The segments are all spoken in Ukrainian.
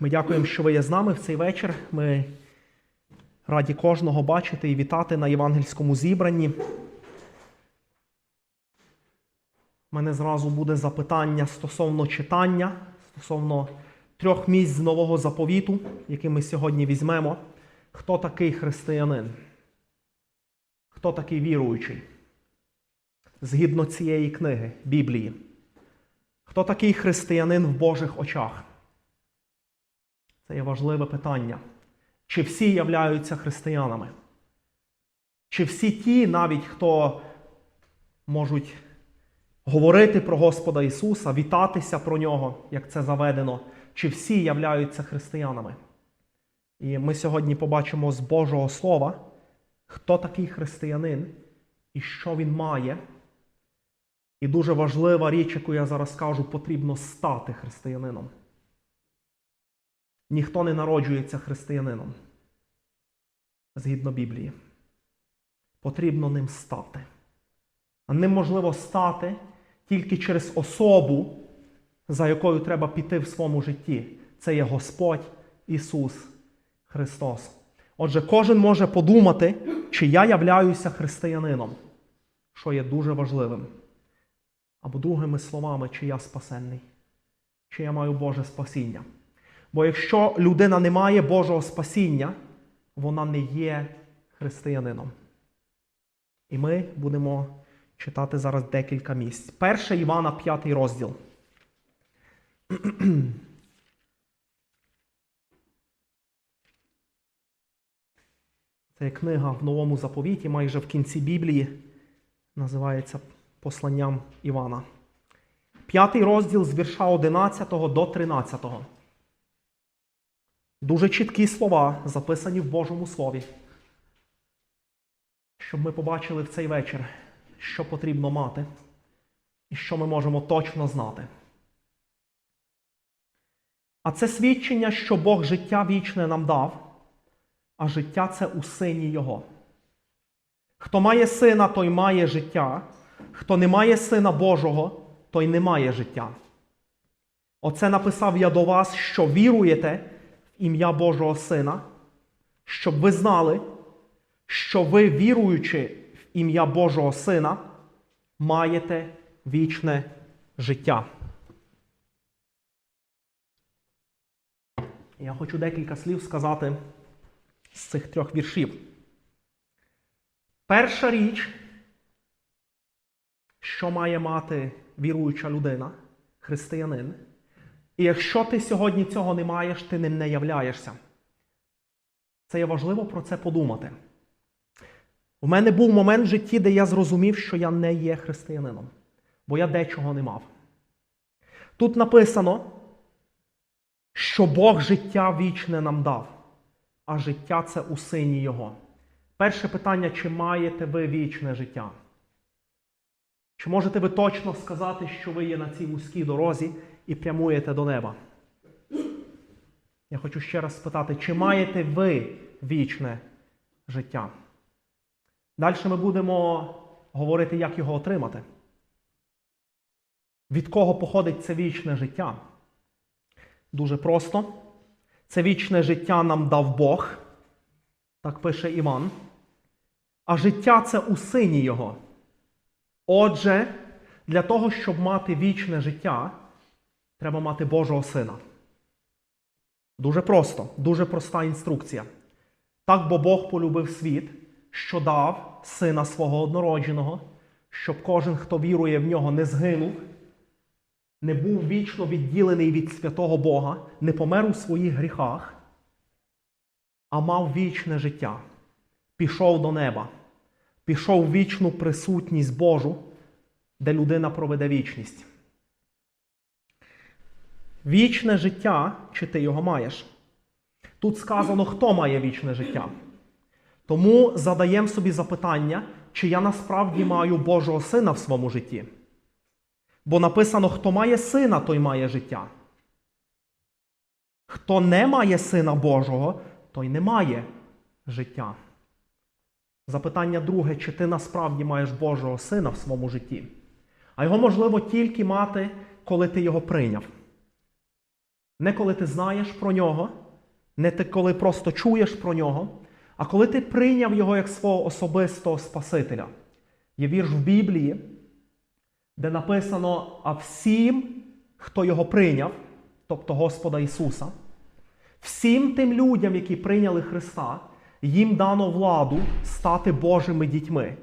Ми дякуємо, що ви є з нами в цей вечір. Ми раді кожного бачити і вітати на євангельському зібранні. У мене зразу буде запитання стосовно читання, стосовно трьох місць з нового заповіту, які ми сьогодні візьмемо. Хто такий християнин? Хто такий віруючий? Згідно цієї книги, Біблії. Хто такий християнин в Божих очах? Це є важливе питання. Чи всі являються християнами? Чи всі ті, навіть хто можуть говорити про Господа Ісуса, вітатися про Нього, як це заведено, чи всі являються християнами? І ми сьогодні побачимо з Божого Слова, хто такий християнин і що він має. І дуже важлива річ, яку я зараз кажу, потрібно стати християнином. Ніхто не народжується християнином. Згідно Біблії. Потрібно ним стати. А ним можливо стати тільки через особу, за якою треба піти в своєму житті. Це є Господь Ісус Христос. Отже, кожен може подумати, чи я являюся християнином, що є дуже важливим. Або другими словами, чи я спасенний, чи я маю Боже спасіння. Бо якщо людина не має Божого спасіння, вона не є християнином. І ми будемо читати зараз декілька місць. Перше Івана, п'ятий розділ. Це книга в новому заповіті, майже в кінці Біблії, називається Посланням Івана. П'ятий розділ з вірша 11 до 13. Дуже чіткі слова, записані в Божому Слові. Щоб ми побачили в цей вечір, що потрібно мати, і що ми можемо точно знати. А це свідчення, що Бог життя вічне нам дав, а життя це у сині Його. Хто має сина, той має життя, хто не має сина Божого, той не має життя. Оце написав я до вас, що віруєте ім'я Божого Сина, щоб ви знали, що ви, віруючи в ім'я Божого Сина, маєте вічне життя. Я хочу декілька слів сказати з цих трьох віршів. Перша річ, що має мати віруюча людина, християнин, і якщо ти сьогодні цього не маєш, ти ним не являєшся. Це є важливо про це подумати. У мене був момент в житті, де я зрозумів, що я не є християнином, бо я дечого не мав. Тут написано, що Бог життя вічне нам дав, а життя це у сині Його. Перше питання: чи маєте ви вічне життя? Чи можете ви точно сказати, що ви є на цій вузькій дорозі і прямуєте до неба? Я хочу ще раз спитати, чи маєте ви вічне життя? Далі ми будемо говорити, як його отримати. Від кого походить це вічне життя? Дуже просто. Це вічне життя нам дав Бог, так пише Іван. А життя це у сині Його. Отже, для того, щоб мати вічне життя, треба мати Божого Сина. Дуже просто, дуже проста інструкція. Так бо Бог полюбив світ, що дав сина свого однородженого, щоб кожен, хто вірує в нього, не згинув, не був вічно відділений від святого Бога, не помер у своїх гріхах, а мав вічне життя, пішов до неба, пішов в вічну присутність Божу, де людина проведе вічність. Вічне життя, чи ти його маєш? Тут сказано, хто має вічне життя. Тому задаємо собі запитання, чи я насправді маю Божого сина в своєму житті. Бо написано, хто має сина, той має життя. Хто не має сина Божого, той не має життя. Запитання друге, чи ти насправді маєш Божого сина в своєму житті? А його можливо тільки мати, коли ти його прийняв. Не коли ти знаєш про нього, не ти коли просто чуєш про нього, а коли ти прийняв його як свого особистого Спасителя. Є вірш в Біблії, де написано: а всім, хто його прийняв, тобто Господа Ісуса, всім тим людям, які прийняли Христа, їм дано владу стати Божими дітьми,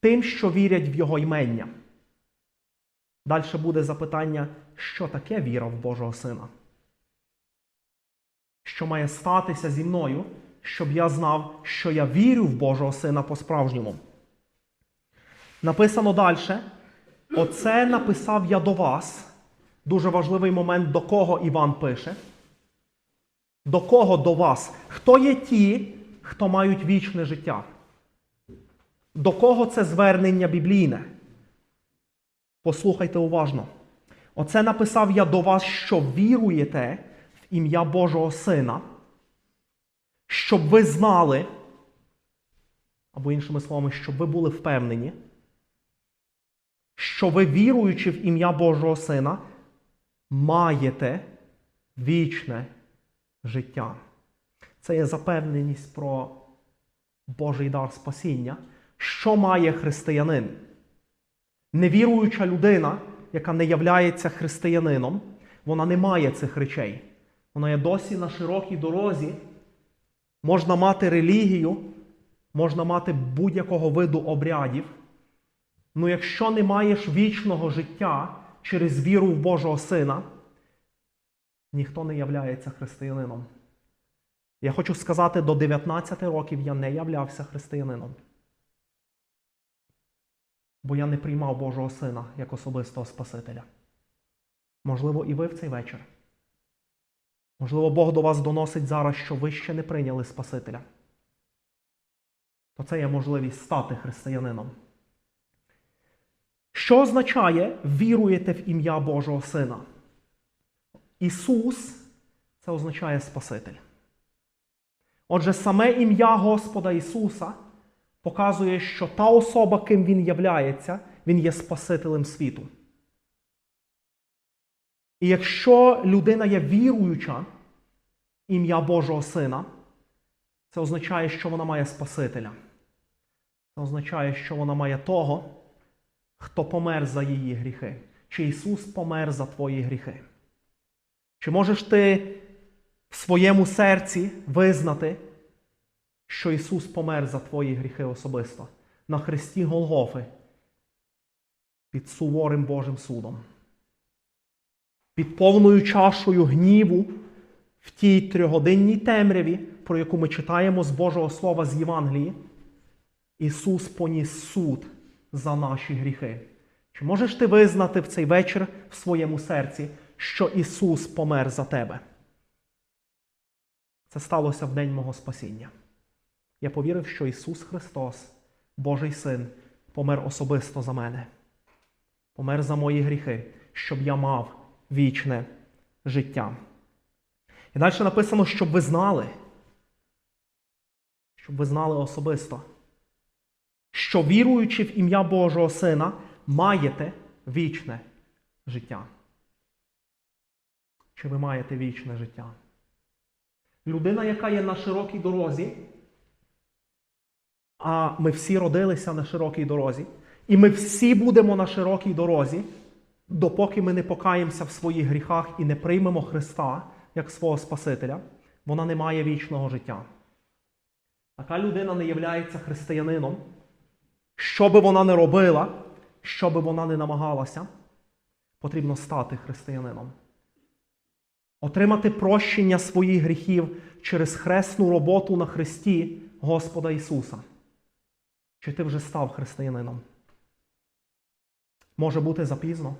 тим, що вірять в Його ймення. Далі буде запитання, що таке віра в Божого Сина? Що має статися зі мною, щоб я знав, що я вірю в Божого Сина по-справжньому. Написано далі. Оце написав я до вас. Дуже важливий момент, до кого Іван пише. До кого до вас? Хто є ті, хто мають вічне життя? До кого це звернення біблійне? Послухайте уважно. Оце написав я до вас, що віруєте ім'я Божого Сина, щоб ви знали, або іншими словами, щоб ви були впевнені, що ви, віруючи в ім'я Божого Сина, маєте вічне життя. Це є запевненість про Божий дар спасіння. Що має християнин? Невіруюча людина, яка не являється християнином, вона не має цих речей. Вона є досі на широкій дорозі. Можна мати релігію, можна мати будь-якого виду обрядів. Ну якщо не маєш вічного життя через віру в Божого Сина, ніхто не являється християнином. Я хочу сказати, до 19 років я не являвся християнином. Бо я не приймав Божого Сина як особистого Спасителя. Можливо, і ви в цей вечір. Можливо, Бог до вас доносить зараз, що ви ще не прийняли Спасителя. То це є можливість стати християнином. Що означає віруєте в ім'я Божого Сина? Ісус це означає Спаситель. Отже, саме ім'я Господа Ісуса показує, що та особа, ким Він являється, Він є Спасителем світу. І якщо людина є віруюча ім'я Божого Сина, це означає, що вона має Спасителя. Це означає, що вона має того, хто помер за її гріхи. Чи Ісус помер за твої гріхи? Чи можеш ти в своєму серці визнати, що Ісус помер за твої гріхи особисто на хресті Голгофи під суворим Божим судом, під повною чашою гніву в тій трьогодинній темряві, про яку ми читаємо з Божого Слова з Євангелії, Ісус поніс суд за наші гріхи. Чи можеш ти визнати в цей вечір в своєму серці, що Ісус помер за тебе? Це сталося в день мого спасіння. Я повірив, що Ісус Христос, Божий Син, помер особисто за мене, помер за мої гріхи, щоб я мав вічне життя. І далі написано, щоб ви знали, щоб ви знали особисто, що віруючи в ім'я Божого Сина, маєте вічне життя. Чи ви маєте вічне життя? Людина, яка є на широкій дорозі, а ми всі родилися на широкій дорозі, і ми всі будемо на широкій дорозі, допоки ми не покаємося в своїх гріхах і не приймемо Христа як свого Спасителя, вона не має вічного життя. Така людина не є християнином. Що би вона не робила, що би вона не намагалася, потрібно стати християнином. Отримати прощення своїх гріхів через хресну роботу на Христі Господа Ісуса. Чи ти вже став християнином? Може бути запізно.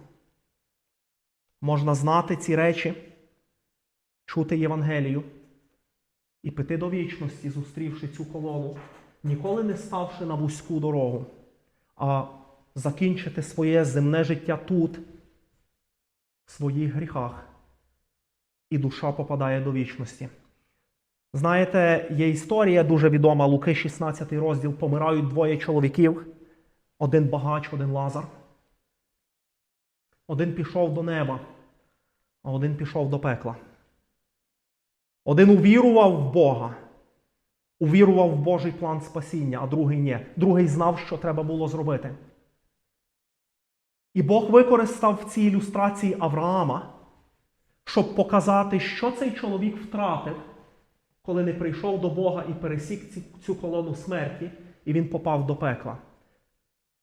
Можна знати ці речі, чути Євангелію і піти до вічності, зустрівши цю колону, ніколи не ставши на вузьку дорогу, а закінчити своє земне життя тут, в своїх гріхах, і душа попадає до вічності. Знаєте, є історія дуже відома, Луки 16 розділ, помирають двоє чоловіків, один багач, один лазар. Один пішов до неба, а один пішов до пекла. Один увірував в Бога, увірував в Божий план спасіння, а другий ні. Другий знав, що треба було зробити. І Бог використав в цій ілюстрації Авраама, щоб показати, що цей чоловік втратив, коли не прийшов до Бога і пересік цю колону смерті, і він попав до пекла.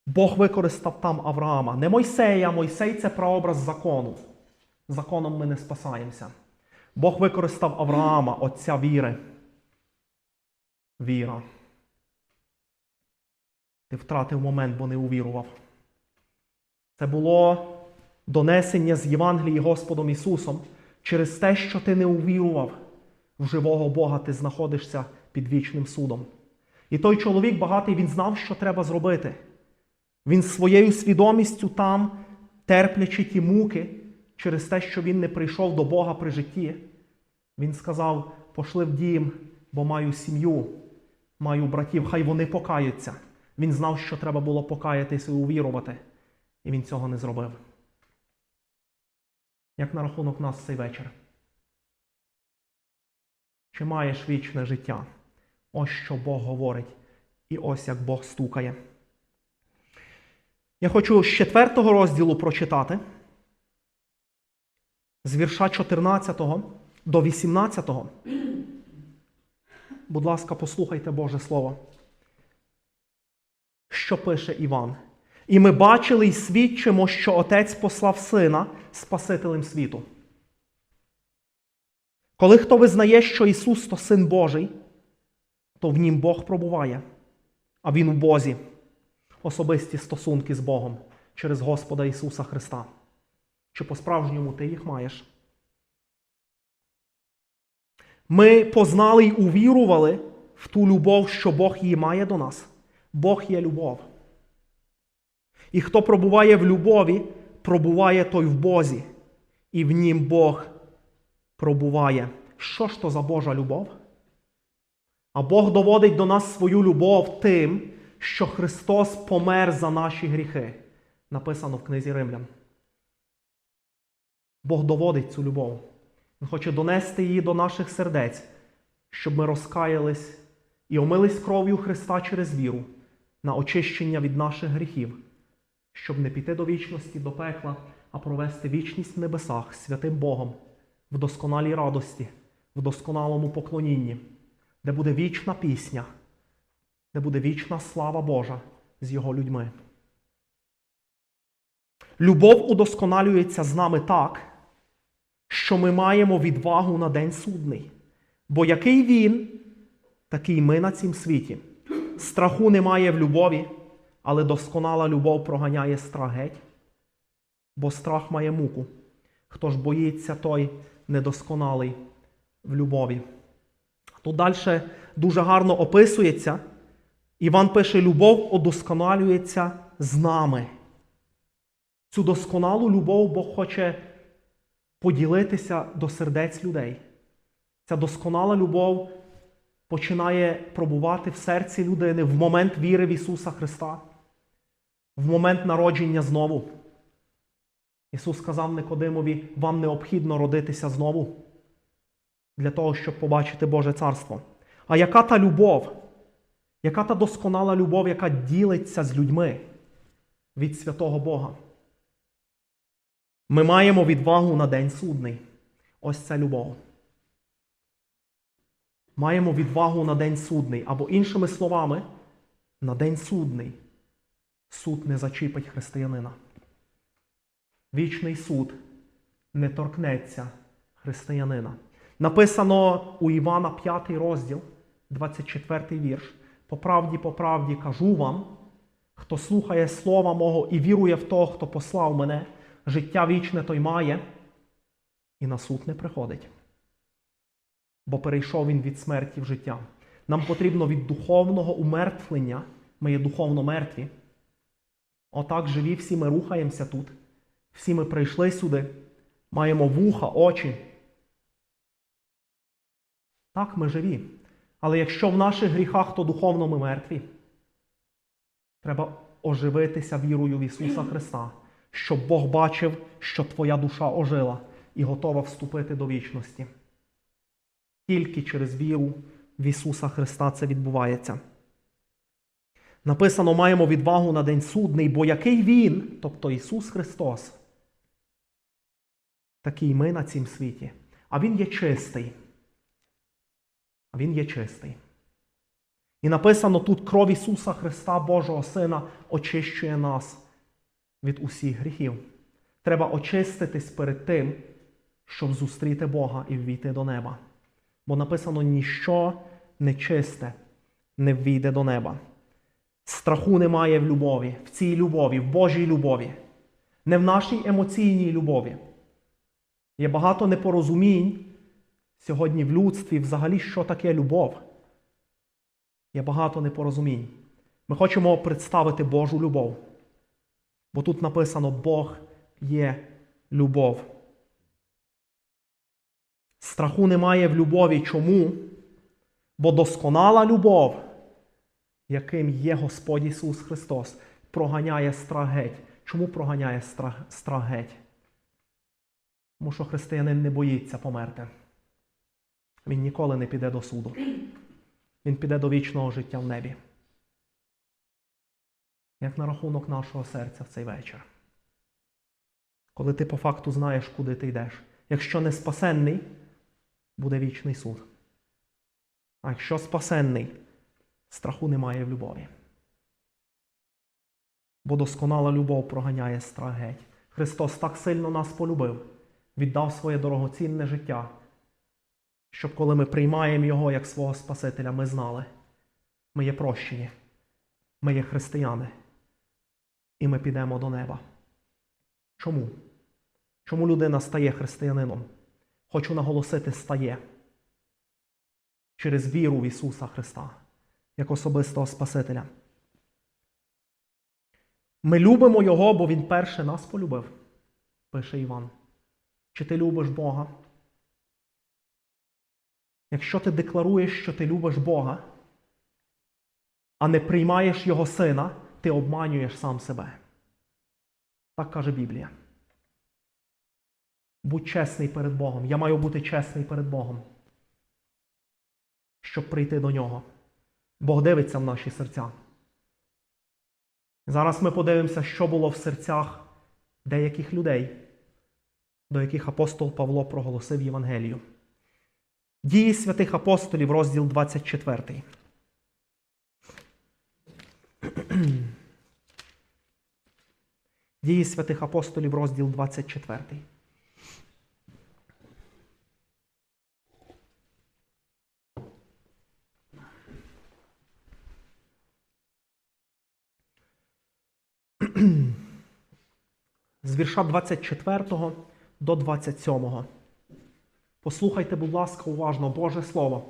Бог використав там Авраама. Не Мойсея, Мойсей це прообраз закону. Законом ми не спасаємося. Бог використав Авраама, отця віри. Віра. Ти втратив момент, бо не увірував. Це було донесення з Євангелії Господом Ісусом. Через те, що ти не увірував в живого Бога, ти знаходишся під вічним судом. І той чоловік багатий, він знав, що треба зробити. Він своєю свідомістю там, терплячи ті муки, через те, що він не прийшов до Бога при житті, він сказав: пошли в дім, бо маю сім'ю, маю братів, хай вони покаються. Він знав, що треба було покаятися і увірувати, і він цього не зробив. Як на рахунок нас цей вечір? Чи маєш вічне життя? Ось що Бог говорить, і ось як Бог стукає. Я хочу з четвертого розділу прочитати з вірша 14 до 18. Будь ласка, послухайте Боже Слово. Що пише Іван? І ми бачили й свідчимо, що Отець послав Сина Спасителем світу. Коли хто визнає, що Ісус то Син Божий, то в нім Бог пробуває, а Він у Бозі особисті стосунки з Богом через Господа Ісуса Христа. Чи по-справжньому ти їх маєш? Ми познали й увірували в ту любов, що Бог її має до нас. Бог є любов. І хто пробуває в любові, пробуває той в Бозі, і в нім Бог пробуває. Що ж то за Божа любов? А Бог доводить до нас свою любов тим, що Христос помер за наші гріхи. Написано в книзі Римлян. Бог доводить цю любов. Він хоче донести її до наших сердець, щоб ми розкаялись і омились кров'ю Христа через віру на очищення від наших гріхів, щоб не піти до вічності, до пекла, а провести вічність в небесах святим Богом в досконалій радості, в досконалому поклонінні, де буде вічна пісня, де буде вічна слава Божа з його людьми. Любов удосконалюється з нами так, що ми маємо відвагу на день судний. Бо який він, такий ми на цім світі. Страху немає в любові, але досконала любов проганяє страх геть, бо страх має муку. Хто ж боїться, той недосконалий в любові. Тут далі дуже гарно описується. Іван пише: любов удосконалюється з нами. Цю досконалу любов Бог хоче поділитися до сердець людей. Ця досконала любов починає пробувати в серці людини в момент віри в Ісуса Христа, в момент народження знову. Ісус сказав Никодимові, вам необхідно родитися знову для того, щоб побачити Боже Царство. А яка та любов? Яка та досконала любов, яка ділиться з людьми від святого Бога? Ми маємо відвагу на день судний. Ось це любов. Маємо відвагу на день судний. Або іншими словами, на день судний суд не зачіпить християнина. Вічний суд не торкнеться християнина. Написано у Івана 5 розділ, 24 вірш. По правді, по правді кажу вам, хто слухає слова мого і вірує в того, хто послав мене, життя вічне той має, і на суд не приходить. Бо перейшов він від смерті в життя. Нам потрібно від духовного умертвлення, ми є духовно мертві. Отак живі, всі ми рухаємося тут. Всі ми прийшли сюди, маємо вуха, очі. Так, ми живі. Але якщо в наших гріхах, то духовно ми мертві. Треба оживитися вірою в Ісуса Христа, щоб Бог бачив, що твоя душа ожила і готова вступити до вічності. Тільки через віру в Ісуса Христа це відбувається. Написано, маємо відвагу на день судний, бо який Він, тобто Ісус Христос, такий ми на цім світі. А Він є чистий. Він є чистий. І написано тут кров Ісуса Христа, Божого Сина, очищує нас від усіх гріхів. Треба очиститись перед тим, щоб зустріти Бога і ввійти до неба. Бо написано, ніщо нечисте не ввійде до неба. Страху немає в любові, в цій любові, в Божій любові, не в нашій емоційній любові. Є багато непорозумінь сьогодні в людстві, взагалі, що таке любов. Є багато непорозумінь. Ми хочемо представити Божу любов. Бо тут написано Бог є любов. Страху немає в любові. Чому? Бо досконала любов, яким є Господь Ісус Христос, проганяє страх геть. Чому проганяє страх, геть? Тому що християнин не боїться померти. Він ніколи не піде до суду. Він піде до вічного життя в небі. Як на рахунок нашого серця в цей вечір. Коли ти по факту знаєш, куди ти йдеш. Якщо не спасенний, буде вічний суд. А якщо спасенний, страху немає в любові. Бо досконала любов проганяє страх геть. Христос так сильно нас полюбив, віддав своє дорогоцінне життя, щоб коли ми приймаємо Його як свого Спасителя, ми знали, ми є прощені, ми є християни, і ми підемо до неба. Чому? Чому людина стає християнином? Хочу наголосити, стає через віру в Ісуса Христа, як особистого Спасителя. Ми любимо Його, бо Він перше нас полюбив, пише Іван. Чи ти любиш Бога? Якщо ти декларуєш, що ти любиш Бога, а не приймаєш Його Сина, ти обманюєш сам себе. Так каже Біблія. Будь чесний перед Богом. Я маю бути чесний перед Богом, щоб прийти до нього. Бог дивиться в наші серця. Зараз ми подивимося, що було в серцях деяких людей, до яких апостол Павло проголосив Євангелію. Дії святих апостолів, розділ 24. Дії святих апостолів, розділ 24. З вірша 24 до 27. Послухайте, будь ласка, уважно Боже Слово.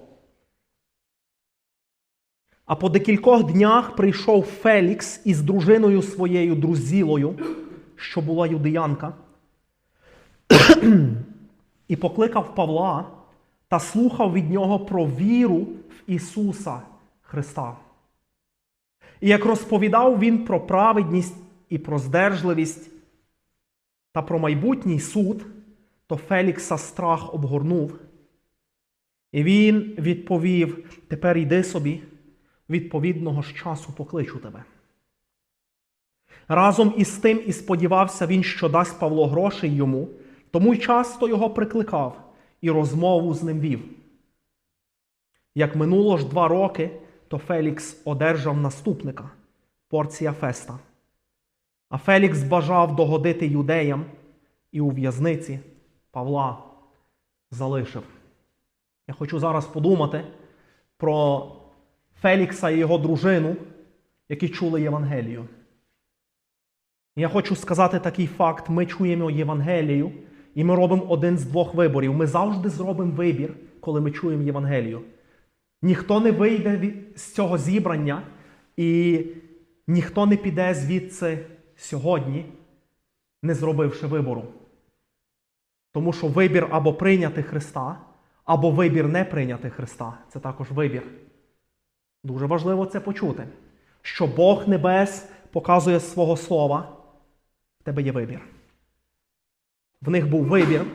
А по декількох днях прийшов Фелікс із дружиною своєю друзілою, що була юдеянка, і покликав Павла та слухав від нього про віру в Ісуса Христа. І як розповідав він про праведність і про здержливість та про майбутній суд, то Фелікса страх обгорнув. І він відповів: Тепер йди собі, відповідного ж часу покличу тебе. Разом із тим і сподівався він, що дасть Павло грошей йому, тому й часто його прикликав і розмову з ним вів. Як минуло ж два роки, то Фелікс одержав наступника порція Феста. А Фелікс бажав догодити юдеям і у в'язниці Павла залишив. Я хочу зараз подумати про Фелікса і його дружину, які чули Євангелію. Я хочу сказати такий факт: ми чуємо Євангелію, і ми робимо один з двох виборів. Ми завжди зробимо вибір, коли ми чуємо Євангелію. Ніхто не вийде з цього зібрання, і ніхто не піде звідси сьогодні, не зробивши вибору. Тому що вибір або прийняти Христа, або вибір не прийняти Христа це також вибір. Дуже важливо це почути, що Бог Небес показує свого Слова, в тебе є вибір. В них був вибір.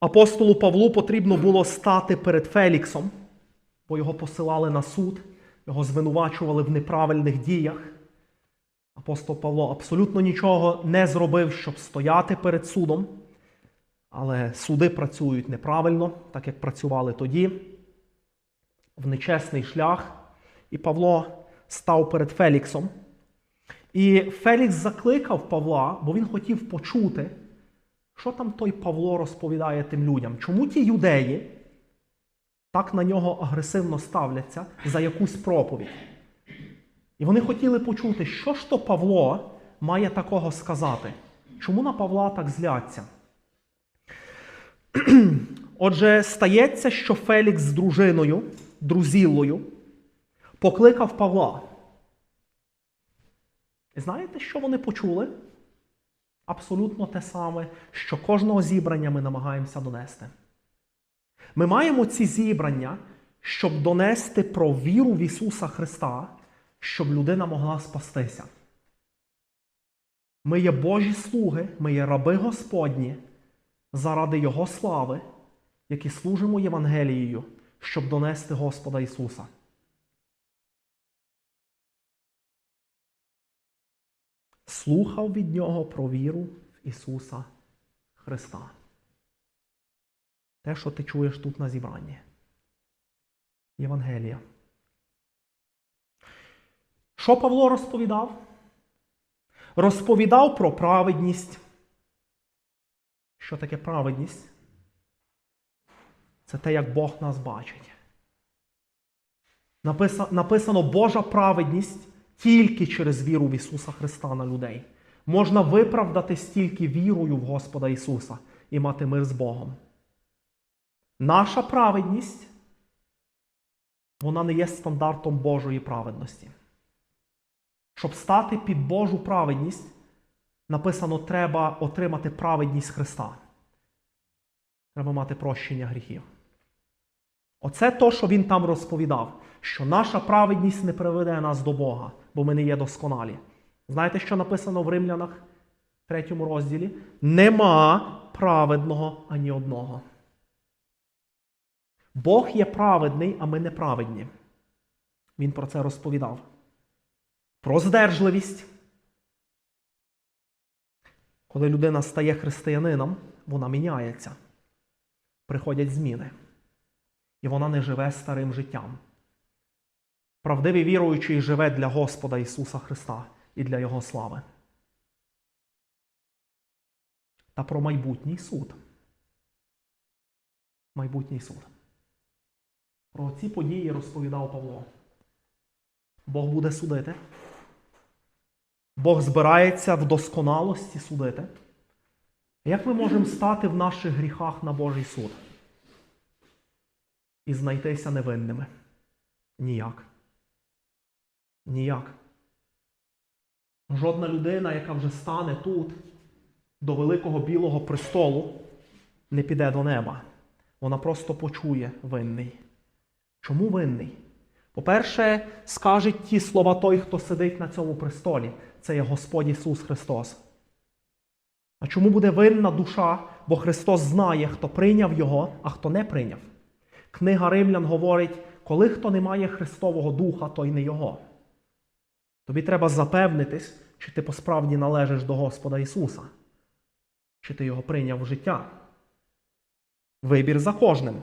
Апостолу Павлу потрібно було стати перед Феліксом, бо його посилали на суд, його звинувачували в неправильних діях. Апостол Павло абсолютно нічого не зробив, щоб стояти перед судом, але суди працюють неправильно, так як працювали тоді, в нечесний шлях. І Павло став перед Феліксом. І Фелікс закликав Павла, бо він хотів почути, що там той Павло розповідає тим людям. Чому ті юдеї так на нього агресивно ставляться за якусь проповідь? І вони хотіли почути, що ж то Павло має такого сказати. Чому на Павла так зляться? Отже, стається, що Фелікс з дружиною, друзіллою, покликав Павла. І знаєте, що вони почули? Абсолютно те саме, що кожного зібрання ми намагаємося донести. Ми маємо ці зібрання, щоб донести про віру в Ісуса Христа, щоб людина могла спастися. Ми є Божі слуги, ми є раби Господні заради Його слави, які служимо Євангелією, щоб донести Господа Ісуса. Слухав від Нього про віру в Ісуса Христа. Те, що ти чуєш тут на зібранні. Євангелія. Що Павло розповідав? Розповідав про праведність. Що таке праведність? Це те, як Бог нас бачить. Написано, Божа праведність тільки через віру в Ісуса Христа на людей. Можна виправдатись тільки вірою в Господа Ісуса і мати мир з Богом. Наша праведність, вона не є стандартом Божої праведності. Щоб стати під Божу праведність, написано, треба отримати праведність Христа. Треба мати прощення гріхів. Оце то, що він там розповідав, що наша праведність не приведе нас до Бога, бо ми не є досконалі. Знаєте, що написано в Римлянах, третьому розділі? Нема праведного ані одного. Бог є праведний, а ми неправедні. Він про це розповідав. Про здержливість. Коли людина стає християнином, вона міняється. Приходять зміни. І вона не живе старим життям. Правдивий віруючий живе для Господа Ісуса Христа і для Його слави. Та про майбутній суд. Майбутній суд. Про ці події розповідав Павло. Бог буде судити. Бог збирається в досконалості судити. Як ми можемо стати в наших гріхах на Божий суд? І знайтися невинними? Ніяк. Ніяк. Жодна людина, яка вже стане тут, до великого білого престолу, не піде до неба. Вона просто почує винний. Чому винний? По-перше, скаже ті слова той, хто сидить на цьому престолі. Це є Господь Ісус Христос. А чому буде винна душа? Бо Христос знає, хто прийняв Його, а хто не прийняв. Книга Римлян говорить, коли хто не має Христового Духа, то й не Його. Тобі треба запевнитись, чи ти посправді належиш до Господа Ісуса, чи ти його прийняв в життя. Вибір за кожним.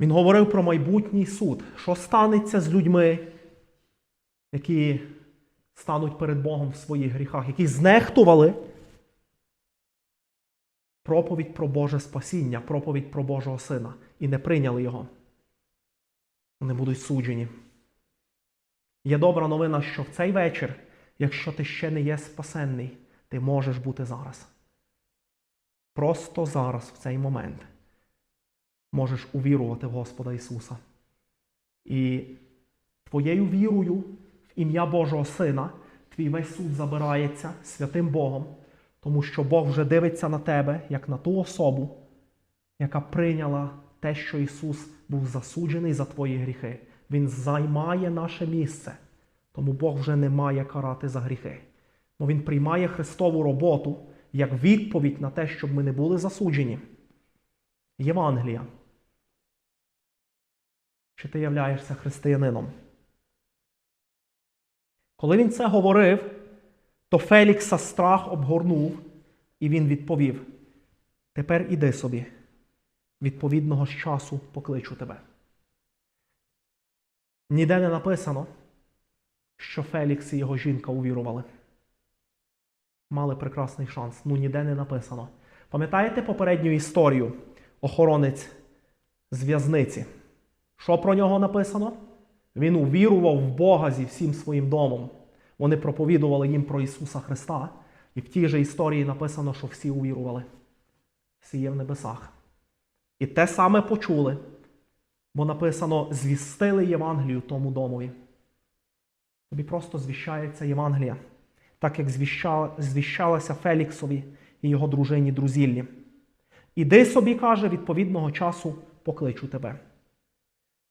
Він говорив про майбутній суд. Що станеться з людьми, які стануть перед Богом в своїх гріхах, які знехтували проповідь про Боже спасіння, проповідь про Божого Сина і не прийняли його. Вони будуть суджені. Є добра новина, що в цей вечір, якщо ти ще не є спасенний, ти можеш бути зараз. Просто зараз, в цей момент, можеш увірувати в Господа Ісуса. І твоєю вірою в ім'я Божого Сина твій весь суд забирається святим Богом, тому що Бог вже дивиться на тебе як на ту особу, яка прийняла те, що Ісус був засуджений за твої гріхи. Він займає наше місце. Тому Бог вже не має карати за гріхи. Бо Він приймає Христову роботу, як відповідь на те, щоб ми не були засуджені. Євангелія. Чи ти являєшся християнином? Коли він це говорив, то Фелікса страх обгорнув, і він відповів: Тепер іди собі, відповідного ж часу покличу тебе. Ніде не написано, що Фелікс і його жінка увірували. Мали прекрасний шанс. Ну ніде не написано. Пам'ятаєте попередню історію охоронець з в'язниці? Що про нього написано? Він увірував в Бога зі всім своїм домом. Вони проповідували їм про Ісуса Христа, і в тій же історії написано, що всі увірували. Всі є в небесах. І те саме почули, бо написано: звістили Євангелію тому домові. Тобі просто звіщається Євангелія, так як звіщалася Феліксові і його дружині Друзіллі. Іди собі, каже, відповідного часу покличу тебе.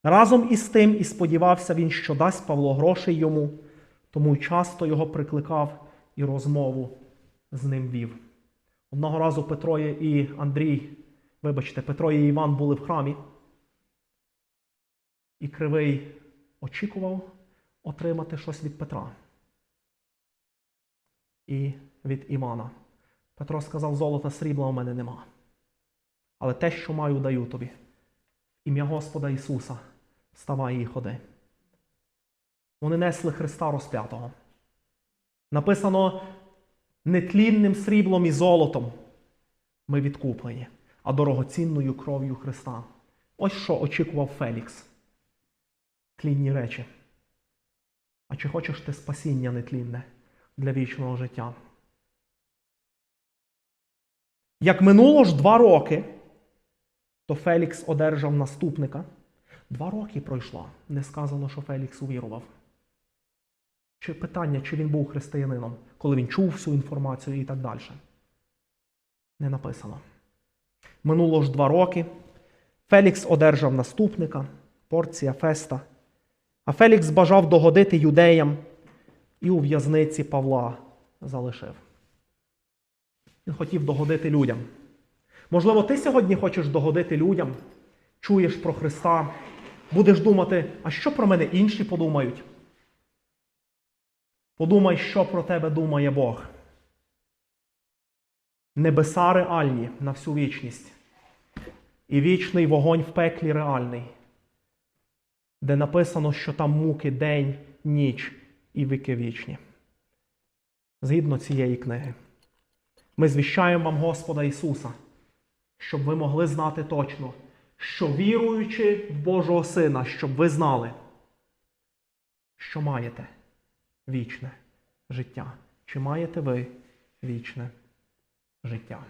Разом із тим і сподівався він, що дасть Павло грошей йому, тому часто його прикликав і розмову з ним вів. Одного разу Петро і Андрій, вибачте, Петро і Іван були в храмі, і Кривий очікував отримати щось від Петра і від Івана. Петро сказав: золота срібла у мене нема. Але те, що маю, даю тобі. Ім'я Господа Ісуса, вставай і ходи. Вони несли Христа розп'ятого. Написано нетлінним сріблом і золотом ми відкуплені, а дорогоцінною кров'ю Христа. Ось що очікував Фелікс. Тлінні речі. А чи хочеш ти спасіння нетлінне для вічного життя? Як минуло ж два роки, то Фелікс одержав наступника. Два роки пройшло. Не сказано, що Фелікс увірував. Чи питання, чи він був християнином, коли він чув всю інформацію і так далі. Не написано. Минуло ж два роки. Фелікс одержав наступника, порція Феста. А Фелікс бажав догодити юдеям і у в'язниці Павла залишив. Він хотів догодити людям. Можливо, ти сьогодні хочеш догодити людям, чуєш про Христа, будеш думати, а що про мене інші подумають? Подумай, що про тебе думає Бог. Небеса реальні на всю вічність. І вічний вогонь в пеклі реальний, де написано, що там муки день, ніч і віки вічні. Згідно цієї книги. Ми звіщаємо вам Господа Ісуса, щоб ви могли знати точно, що віруючи в Божого Сина, щоб ви знали, що маєте вічне життя. Чи маєте ви вічне життя?